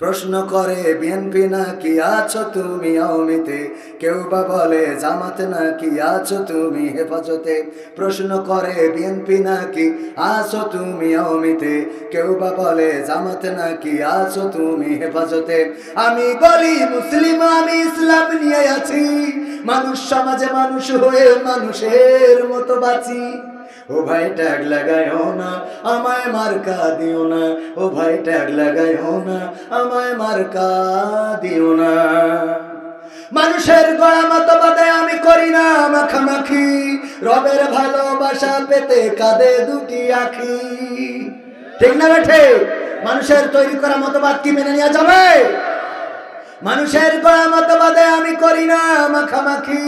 প্রশ্ন করে বিএনপি না কি আছো তুমি আওয়ামীতে কেউ বা বলে, জামাতে না কি আছো তুমি হেফাজতে? প্রশ্ন করে বিএনপি না কি আছো তুমি আওয়ামীতে কেউ বা বলে, জামাতে না কি আছো তুমি হেফাজতে? আমি বলি, মুসলিম, আমি ইসলাম নিয়ে আছি। মানুষ সমাজে মানুষ হয়ে মানুষের মতো বাঁচি। ও ভাই ট্যাগ লাগাইও না, আমায় মার্কা দিও না। ও ভাই ট্যাগ লাগাইও না, আমায় মার্কা দিও না। মানুষের গড়া মতবাদে আমি করি না মাখামাখি। রবের ভালোবাসা পেতে কাঁদে দুটি আখি। ঠিক না বেঠে? মানুষের তৈরি করা মতবাদ কি মেনে নেওয়া যাবে? মানুষের গড়া মতবাদে আমি করি না, মাখামাখি।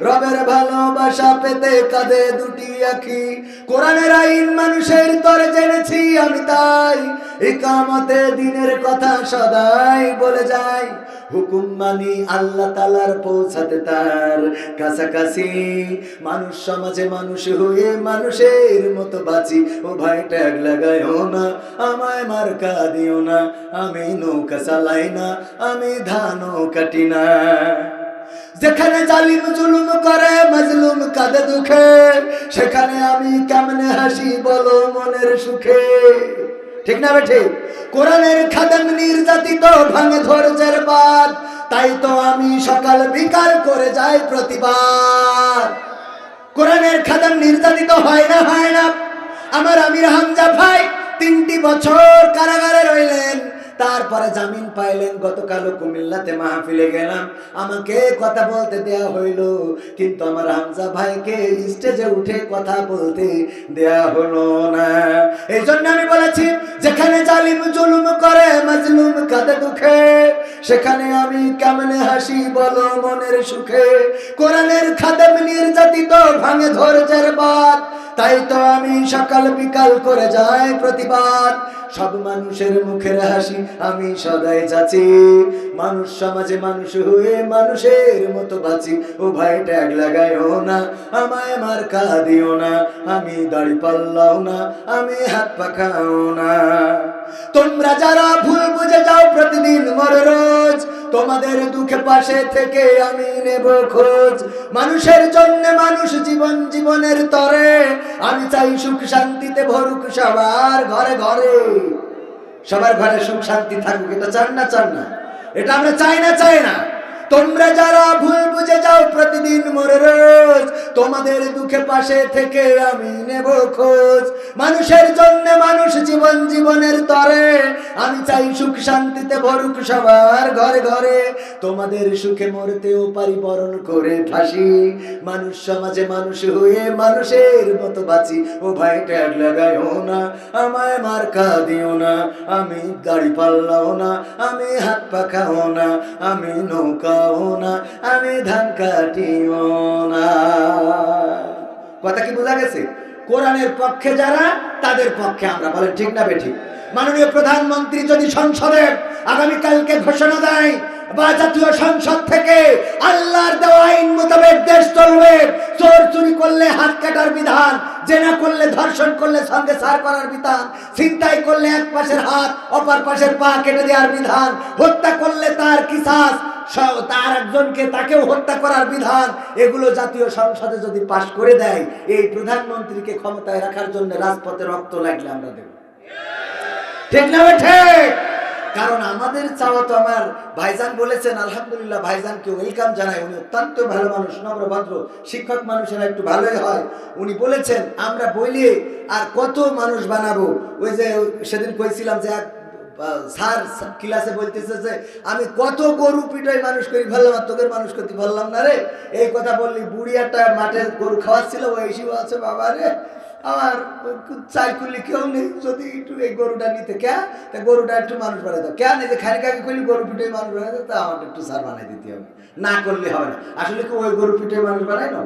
রবের ভালোবাসা পেতে কাঁদে দুটি আখি। কোরআনের আইন মানুষের তরে জেনেছি আমি তাই। একামতে দিনের কথা সদাই বলে যাই। হুকুম মানি আল্লাহ তালার পৌঁছাতে তার কাছাকাছি। মানুষ সমাজে মানুষ হয়ে মানুষের মতো বাঁচি। ও ভাই, ট্যাগ লাগাইও না, আমায় মার্কা দিও না। আমি নৌকা চালাই না, আমি ধানও কাটি না। যেখানে জালিম জুলুম করে, মজলুম কাঁদে দুঃখে। সেখানে আমি কেমনে হাসি বলো মনের সুখে? ঠিক না বেঠে কোরআনের খাদেম নির্যাতিত, ভাঙে ধৈর্যের বাদ তাই তো আমি সকাল বিকাল করে যাই প্রতিবাদ। কোরআনের খাদেম নির্যাতিত হয় না হয় না। আমার আমির হামজা ভাই তিনটি বছর কারাগারে রইলেন। তারপরে জামিন পাইলেন, গতকালও কুমিল্লাতে মাহফিলে গেলাম। আমাকে কথা বলতে দেয়া হইল, কিন্তু আমার হামজা ভাইকে স্টেজে উঠে কথা বলতে দেয়া হলো না। এই জন্য আমি বলেছি, যেখানে জালিম জুলুম করে, মাজলুম কাঁদে দুঃখে। সেখানে আমি কেমনে হাসি বলো মনের সুখে। কোরআনের খাদেম নির্যাতিত ভাঙে ধৈর্যের বাদ তাই তো আমি সকাল বিকাল করে যাই প্রতিবাদ। সব মানুষের মুখের হাসি আমি সদাই যাচ্ছি মানুষ সমাজে মানুষ হয়ে মানুষের মতো বাঁচি। ও ভাই ট্যাগ লাগাইও না, আমায় মার দিও না। আমি দাড়ি পাল্লাও না, আমি হাত পাখাও না। তোমরা যারা তোমাদের দুঃখে পাশে থেকে আমি নেব খোঁজ। মানুষের জন্য মানুষ জীবন জীবনের তরে। আমি চাই সুখ শান্তিতে ভরুক সবার ঘরে ঘরে। সবার ঘরে সুখ শান্তি থাকুক, এটা চান না চান না। এটা আমরা চাই না চাই না। তোমরা যারা ভুল বুঝে যাও প্রতিদিন মরে রোজ, তোমাদের দুঃখে পাশে থেকে আমি নেব খোঁজ। মানুষের জন্য মানুষ জীবন জীবনের তরে, আমি চাই সুখ শান্তিতে ভরুক সবার ঘরে ঘরে। তোমাদের সুখে মরতেও পারি বরণ করে ফাঁসি। মানুষ সমাজে মানুষ হয়ে মানুষের মতো বাঁচি, ও ভাই ট্যাগ লাগাইও না, আমায় মার্কা দিও না, আমি দাড়ি পাল্লাও না, আমি হাত পাখাও না, আমি নৌকাও না আমি ধান কাটিও না। কথা কি বোঝা গেছে? কোরআনের পক্ষে যারা, তাদের পক্ষে আমরা, বলেন ঠিক না বেঠিক? মাননীয় প্রধানমন্ত্রী যদি সংসদে আগামীকালকে ঘোষণা দেয়, বা জাতীয় সংসদ থেকে আল্লাহর দেওয়া আইন মোতাবেক দেশ চলবে, চোর চুরি করলে হাত কাটার বিধান, জেনা করলে ধর্ষণ করলে সঙ্গে সার করার বিধান, ছিনতাই করলে এক পাশের হাত, অপর পাশের পা কেটে দেওয়ার বিধান, হত্যা করলে তার কিসাস তার একজনকে তাকেও হত্যা করার বিধান। এগুলো জাতীয় সংসদে যদি পাশ করে দেয়, এই প্রধানমন্ত্রীকে ক্ষমতায় রাখার জন্য রাজপথে রক্ত লাগলে আমরা দেব। ঠিক না ঠিক কারণ আমাদের চাওয়া তো আমার। ভাইজান বলেছেন, আলহামদুলিল্লাহ, ভাইজানকে ওয়েলকাম জানাই। উনি অত্যন্ত ভালো মানুষ নম্রভদ্র শিক্ষক মানুষেরা একটু ভালোই হয়। উনি বলেছেন, আমরা বইলে আর কত মানুষ বানাবো? ওই যে সেদিন কইছিলাম যে এক স্যার ক্লাসে বলতেছে যে, আমি কত গরু পিটাই মানুষ করি ফেললাম আর তোদের মানুষ করতে বললাম না রে? এই কথা বললি, বুড়ি একটা মাঠে গরু খাওয়াচ্ছিল ওই এসেও আছে বাবা রে, আমার চাই করলে কেউ নেই, যদি একটু এই গরুটা নিতে কে তা গরুটা একটু মানুষ বানাই দাও। কেন এই যে কাকে করলে গরু পিঠে মানুষ বানাই দাও, তা আমার একটু সার বানাই দিতে হবে। না করলে হবে না। আসলে কি ওই গরু পিঠে মানুষ বানাই না